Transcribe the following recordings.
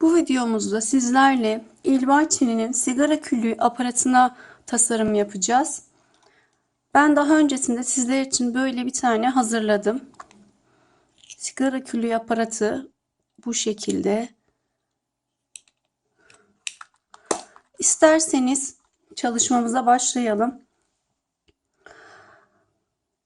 Bu videomuzda sizlerle İlbahçeli'nin sigara külü aparatına tasarım yapacağız. Ben daha öncesinde sizler için böyle bir tane hazırladım. Sigara külü aparatı bu şekilde. İsterseniz çalışmamıza başlayalım.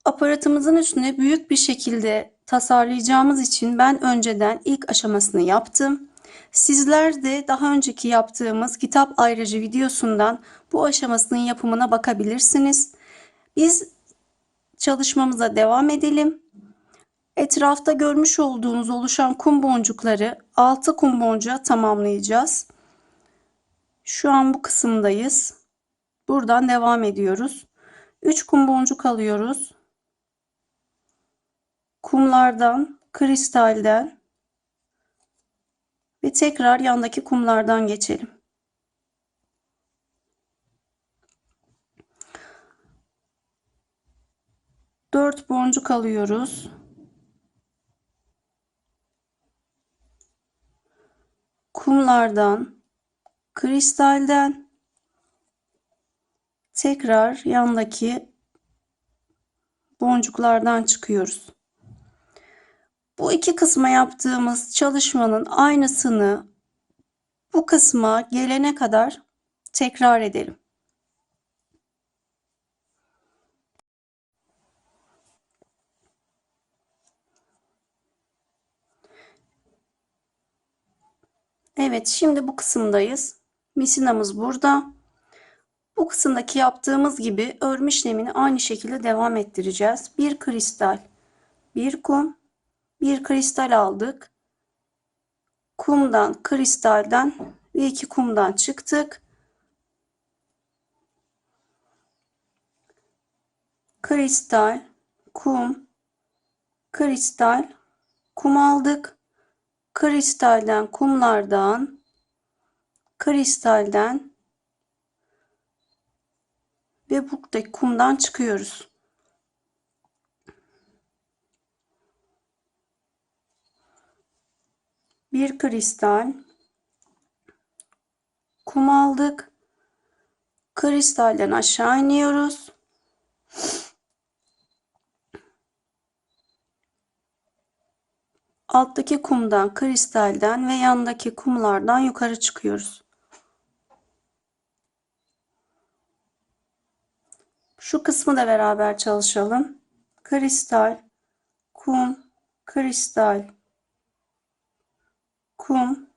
Aparatımızın üstüne büyük bir şekilde tasarlayacağımız için ben önceden ilk aşamasını yaptım. Sizler de daha önceki yaptığımız kitap ayrıcı videosundan bu aşamasının yapımına bakabilirsiniz. Biz çalışmamıza devam edelim. Etrafta görmüş olduğunuz oluşan kum boncukları 6 kum boncuğa tamamlayacağız. Şu an bu kısımdayız. Buradan devam ediyoruz. 3 kum boncuk alıyoruz. Kumlardan, kristalden ve tekrar yandaki kumlardan geçelim. Dört boncuk alıyoruz. Kumlardan, kristalden tekrar yandaki boncuklardan çıkıyoruz. Bu iki kısma yaptığımız çalışmanın aynısını bu kısma gelene kadar tekrar edelim. Evet, şimdi bu kısımdayız. Misinamız burada. Bu kısımdaki yaptığımız gibi örme işlemini aynı şekilde devam ettireceğiz. Bir kristal, bir kum, bir kristal aldık. Kumdan, kristalden ve iki kumdan çıktık. Kristal, kum, kristal, kum aldık. Kristalden, kumlardan, kristalden ve buradaki kumdan çıkıyoruz. Bir kristal kum aldık. Kristalden aşağı iniyoruz. Alttaki kumdan, kristalden ve yandaki kumlardan yukarı çıkıyoruz. Şu kısmı da beraber çalışalım. Kristal, kum, kristal, kum,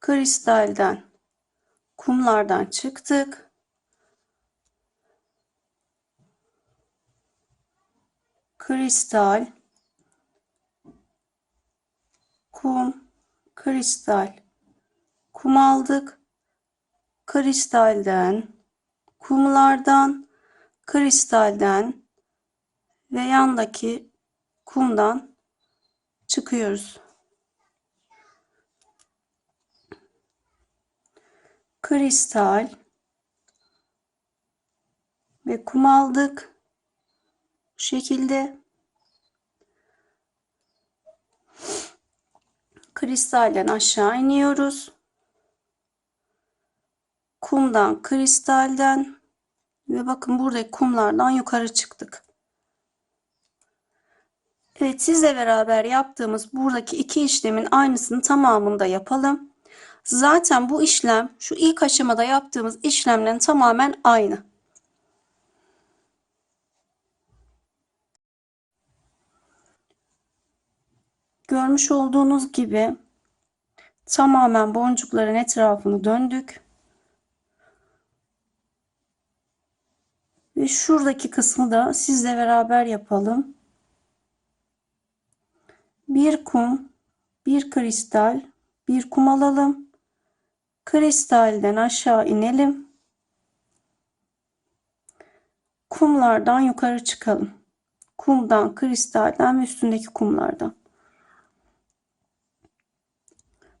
kristalden, kumlardan çıktık. Kristal, kum, kristal, kum aldık. Kristalden, kumlardan, kristalden ve yandaki kumdan çıkıyoruz. Kristal ve kum aldık. Bu şekilde kristalden aşağı iniyoruz. Kumdan, kristalden ve bakın buradaki kumlardan yukarı çıktık. Evet sizle beraber yaptığımız buradaki iki işlemin aynısını tamamında yapalım. Zaten bu işlem şu ilk aşamada yaptığımız işlemlerin tamamen aynı. Görmüş olduğunuz gibi tamamen boncukların etrafını döndük. Ve şuradaki kısmı da sizle beraber yapalım. Bir kum, bir kristal, bir kum alalım. Kristalden aşağı inelim. Kumlardan yukarı çıkalım. Kumdan, kristalden ve üstündeki kumlardan.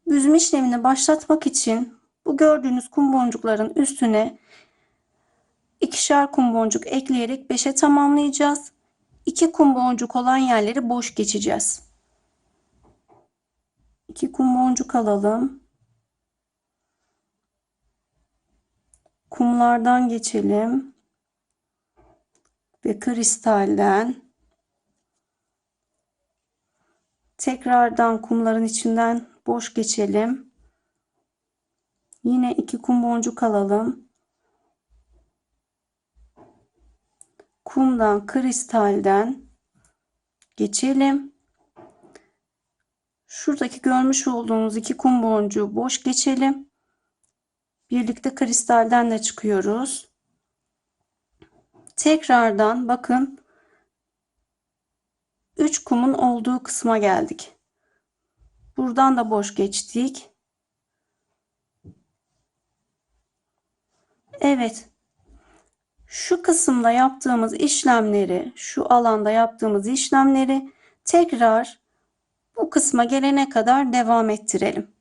Büzme işlemini başlatmak için bu gördüğünüz kum boncukların üstüne ikişer kum boncuk ekleyerek 5'e tamamlayacağız. 2 kum boncuk olan yerleri boş geçeceğiz. İki kum boncuk alalım. Kumlardan geçelim. Ve kristalden tekrardan kumların içinden boş geçelim. Yine iki kum boncuk alalım. Kumdan, kristalden geçelim. Şuradaki görmüş olduğunuz iki kum boncuğu boş geçelim. Birlikte kristalden de çıkıyoruz. Tekrardan bakın 3 kumun olduğu kısma geldik. Buradan da boş geçtik. Evet. Şu kısımda yaptığımız işlemleri, şu alanda yaptığımız işlemleri tekrar bu kısma gelene kadar devam ettirelim.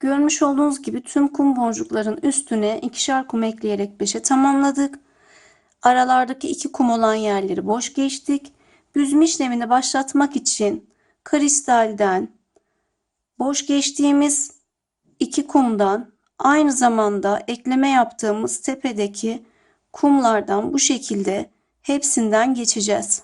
Görmüş olduğunuz gibi tüm kum boncukların üstüne ikişer kum ekleyerek 5'e tamamladık. Aralardaki iki kum olan yerleri boş geçtik. Büzme işlemini başlatmak için kristalden boş geçtiğimiz iki kumdan aynı zamanda ekleme yaptığımız tepedeki kumlardan bu şekilde hepsinden geçeceğiz.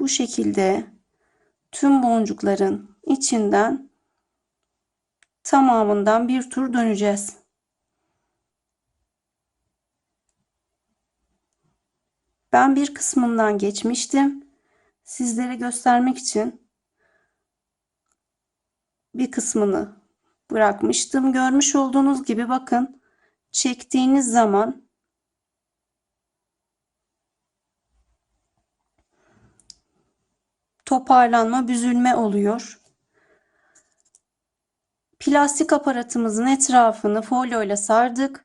Bu şekilde tüm boncukların içinden tamamından bir tur döneceğiz. Ben bir kısmından geçmiştim. Sizlere göstermek için bir kısmını bırakmıştım. Görmüş olduğunuz gibi bakın çektiğiniz zaman toparlanma, büzülme oluyor. Plastik aparatımızın etrafını folyo ile sardık.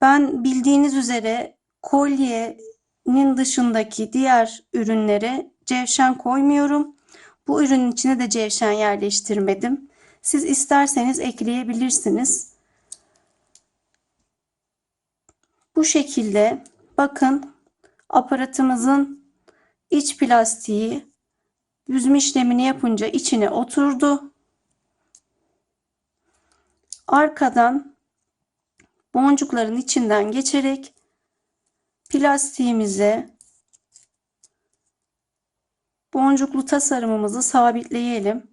Ben bildiğiniz üzere kolyenin dışındaki diğer ürünlere cevşen koymuyorum. Bu ürünün içine de cevşen yerleştirmedim. Siz isterseniz ekleyebilirsiniz. Bu şekilde bakın aparatımızın iç plastiği yüzme işlemini yapınca içine oturdu. Arkadan boncukların içinden geçerek plastiğimize boncuklu tasarımımızı sabitleyelim.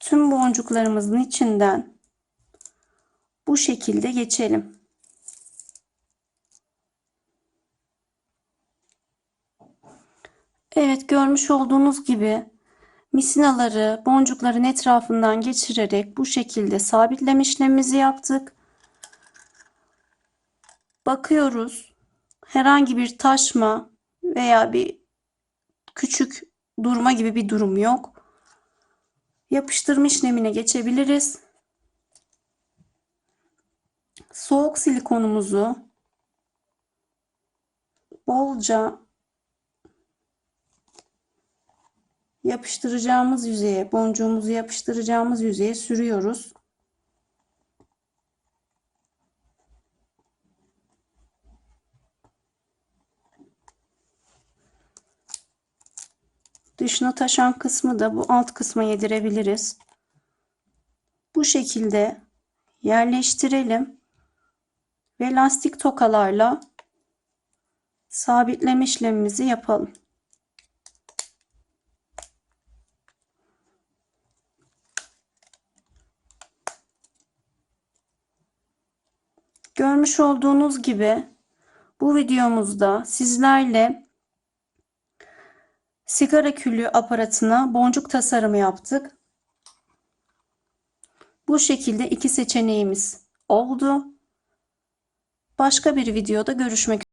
Tüm boncuklarımızın içinden bu şekilde geçelim. Evet görmüş olduğunuz gibi misinaları boncukların etrafından geçirerek bu şekilde sabitleme işlemimizi yaptık. Bakıyoruz. Herhangi bir taşma veya bir küçük durma gibi bir durum yok. Yapıştırma işlemine geçebiliriz. Soğuk silikonumuzu bolca yapıştıracağımız yüzeye, boncuğumuzu yapıştıracağımız yüzeye sürüyoruz. Dışına taşan kısmı da bu alt kısma yedirebiliriz. Bu şekilde yerleştirelim ve lastik tokalarla sabitleme işlemimizi yapalım. Görmüş olduğunuz gibi bu videomuzda sizlerle sigara külü aparatına boncuk tasarımı yaptık. Bu şekilde iki seçeneğimiz oldu. Başka bir videoda görüşmek